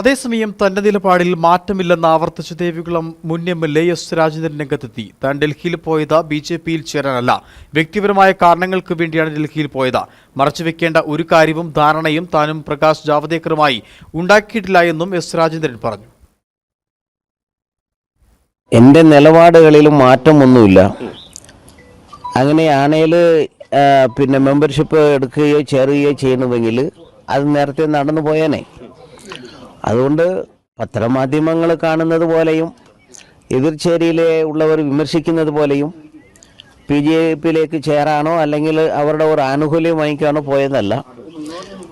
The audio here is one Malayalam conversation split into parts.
അതേസമയം തന്റെ നിലപാടിൽ മാറ്റമില്ലെന്ന് ആവർത്തിച്ച ദേവികുളം മുൻ M L A S Rajendran രംഗത്തെത്തി. താൻ ഡൽഹിയിൽ പോയത് ബി ജെ പിയിൽ ചേരാനല്ല. വ്യക്തിപരമായ കാരണങ്ങൾക്ക് വേണ്ടിയാണ് ഡൽഹിയിൽ പോയത്. മറച്ചുവെക്കേണ്ട ഒരു കാര്യവും ധാരണയും താനും പ്രകാശ് ജാവദേക്കറുമായി ഉണ്ടാക്കിയിട്ടില്ല എന്നും എസ് രാജേന്ദ്രൻ പറഞ്ഞു. എന്റെ നിലപാടുകളിലും മാറ്റമൊന്നുമില്ല. അങ്ങനെയാണേൽ പിന്നെ മെമ്പർഷിപ്പ് എടുക്കുകയോ ചേരുകയോ ചെയ്യണമെങ്കിൽ അത് നേരത്തെ നടന്നു പോയേനെ അതുകൊണ്ട് പത്രമാധ്യമങ്ങൾ കാണുന്നത് പോലെയും എതിർചേരിയിലെ ഉള്ളവർ വിമർശിക്കുന്നത് പോലെയും പി ജെ പിയിലേക്ക് ചേരാനോ അല്ലെങ്കിൽ അവരുടെ ഒരു ആനുകൂല്യം വാങ്ങിക്കാനോ പോയതല്ല.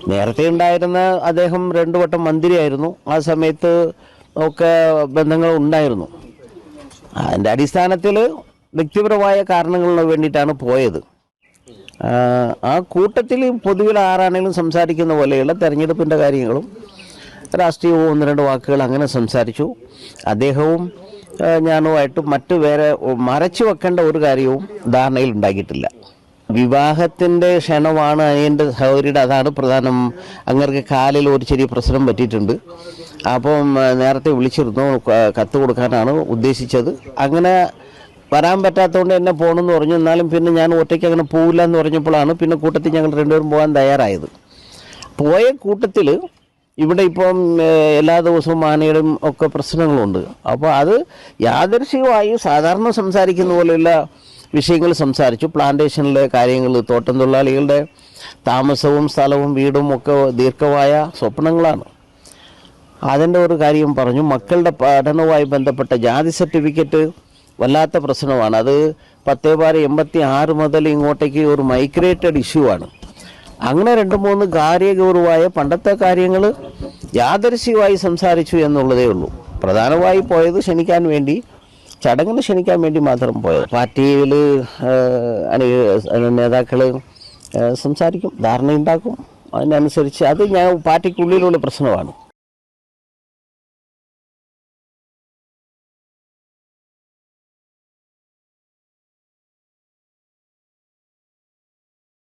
നേരത്തെ ഉണ്ടായിരുന്ന അദ്ദേഹം രണ്ടു വട്ടം മന്ത്രിയായിരുന്നു. ആ സമയത്ത് ഒക്കെ ബന്ധങ്ങൾ ഉണ്ടായിരുന്നു. അതിന്റെ അടിസ്ഥാനത്തിൽ വ്യക്തിപരമായ കാരണങ്ങളിൽ വേണ്ടിയിട്ടാണ് പോയത്. ആ, കൂട്ടത്തിൽ പൊതുവിൽ ആരാണെങ്കിലും സംസാരിക്കുന്ന പോലെയുള്ള തെരഞ്ഞെടുപ്പിന്റെ കാര്യങ്ങളും രാഷ്ട്രീയവും ഒന്ന് രണ്ട് വാക്കുകൾ അങ്ങനെ സംസാരിച്ചു. അദ്ദേഹവും ഞാനുമായിട്ട് മറ്റു വേറെ മറച്ചു വെക്കേണ്ട ഒരു കാര്യവും ധാരണയിൽ ഉണ്ടാക്കിയിട്ടില്ല വിവാഹത്തിന്റെ ക്ഷണമാണ് അനിയന്റെ സഹോദരിയുടെ അതാണ് പ്രധാനം. അങ്ങർക്ക് കാലിൽ ഒരു ചെറിയ പ്രശ്നം പറ്റിയിട്ടുണ്ട്. അപ്പം നേരത്തെ വിളിച്ചിരുന്നു കത്ത് കൊടുക്കാനാണ് ഉദ്ദേശിച്ചത്. അങ്ങനെ വരാൻ പറ്റാത്തതുകൊണ്ട് എന്നെ പോകണമെന്ന് പറഞ്ഞു. എന്നാലും പിന്നെ ഞാൻ ഒറ്റയ്ക്ക് അങ്ങനെ പോവില്ല എന്ന് പറഞ്ഞപ്പോഴാണ് പിന്നെ കൂട്ടത്തിൽ ഞങ്ങൾ രണ്ടുപേരും പോകാൻ തയ്യാറായത്. പോയ കൂട്ടത്തിൽ ഇവിടെ ഇപ്പം എല്ലാ ദിവസവും ആനയുടെയും ഒക്കെ പ്രശ്നങ്ങളുണ്ട്. അപ്പോൾ അത് യാദൃശികമായി സാധാരണ സംസാരിക്കുന്ന പോലെയുള്ള വിഷയങ്ങൾ സംസാരിച്ചു. പ്ലാന്റേഷനിലെ കാര്യങ്ങൾ തോട്ടം തൊഴിലാളികളുടെ താമസവും സ്ഥലവും വീടും ഒക്കെ ദീർഘമായ സ്വപ്നങ്ങളാണ്. അതിന്റെ ഒരു കാര്യം പറഞ്ഞു. മക്കളുടെ പഠനവുമായി ബന്ധപ്പെട്ട ജാതി സർട്ടിഫിക്കറ്റ് വല്ലാത്ത പ്രശ്നമാണ്. അത് പത്തേ ബാറ് എൺപത്തി ആറ് മുതൽ ഇങ്ങോട്ടേക്ക് ഒരു മൈഗ്രേറ്റഡ് ഇഷ്യൂ ആണ്. അങ്ങനെ രണ്ട് മൂന്ന് കാര്യഗൗരവായ പണ്ടത്തെ കാര്യങ്ങൾ യാദർശികമായി സംസാരിച്ചു എന്നുള്ളതേ ഉള്ളൂ. പ്രധാനമായി പോയത് ക്ഷണിക്കാൻ വേണ്ടി ചടങ്ങിന് ക്ഷണിക്കാൻ വേണ്ടി മാത്രം പോയത്. പാർട്ടിയിൽ നേതാക്കൾ സംസാരിക്കും ധാരണയുണ്ടാക്കും. അതിനനുസരിച്ച് അത് ഞാൻ പാർട്ടിക്കുള്ളിലുള്ള പ്രശ്നമാണ്.